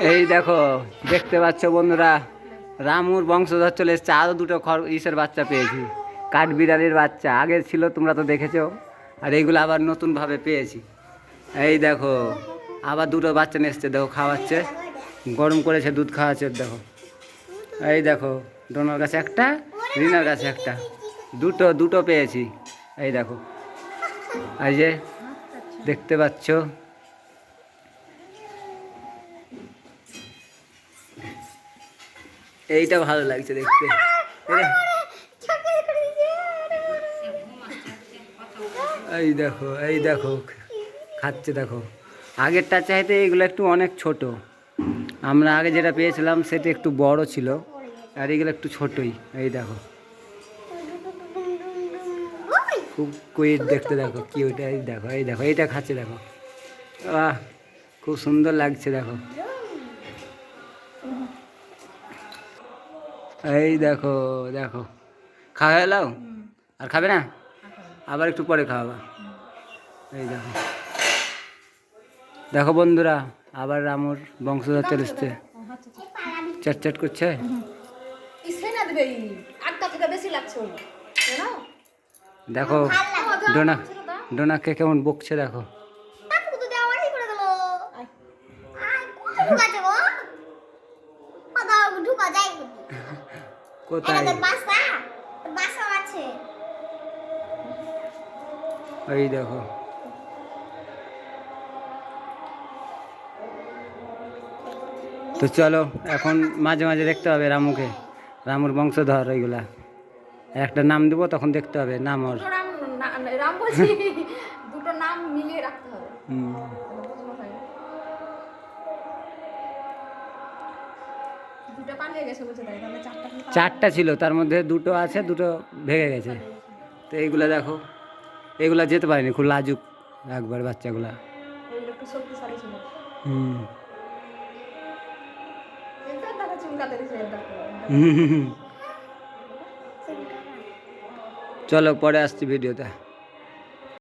এই দেখো, দেখতে পাচ্ছ বন্ধুরা, রামুর বংশধর চলে এসছে। আরও দুটো খর ইসের বাচ্চা পেয়েছি কাঠ কাঠবিড়ালির বাচ্চা। আগে ছিল, তোমরা তো দেখেছ, আর এইগুলো আবার নতুনভাবে পেয়েছি। এই দেখো, আবার দুটো বাচ্চা নিয়ে এসছে, দেখো, খাওয়াচ্ছে। গরম করেছে, দুধ খাওয়াচ্ছে, দেখো। এই দেখো, ডোনার কাছে একটা, রিনার কাছে একটা। দুটো দুটো পেয়েছি। এই দেখো, এই যে, দেখতে পাচ্ছ? এইটা ভালো লাগছে দেখতে। এই দেখো এই দেখো, খাচ্ছে দেখো। আগেরটা চাইতে এগুলো একটু অনেক ছোট। আমরা আগে যেটা পেয়েছিলাম সেটা একটু বড় ছিল, আর এগুলো একটু ছোটই। এই দেখো। খুব কুইট দেখতে দেখো কি ওইটা এই দেখো এই দেখো, এইটা খাচ্ছে দেখো। খুব সুন্দর লাগছে দেখো। এই দেখো দেখো। খাওয়া এলাও আর খাবে না? আবার একটু পরে খাওয়াবা। এই দেখো। দেখো বন্ধুরা আবার রামুর বংশধর চলে এসছে। চাট চাট করছে? দেখো ডোনা ডোনাকে কেমন বকছে দেখো। কোথায়? এটা বাসা বাসা আছে। এই দেখো। তো চলো এখন মাঝে মাঝে দেখতে হবে রামুকে। রামুর বংশধর ওইগুলা একটা নাম দেবো তখন দেখতে হবে নাম ওর। দুটো নাম মিলিয়ে রাখতে হবে। দুটো পালিয়ে গেছে বলছে তাই তাহলে চারটা চারটা ছিল তার মধ্যে দুটো আছে দুটো ভেঙে গেছে। তো এইগুলা দেখো এগুলা যেতে পারেনি খুব লাজুক একবার বাচ্চাগুলা। হুম। চলো পরে আসছি ভিডিওতে।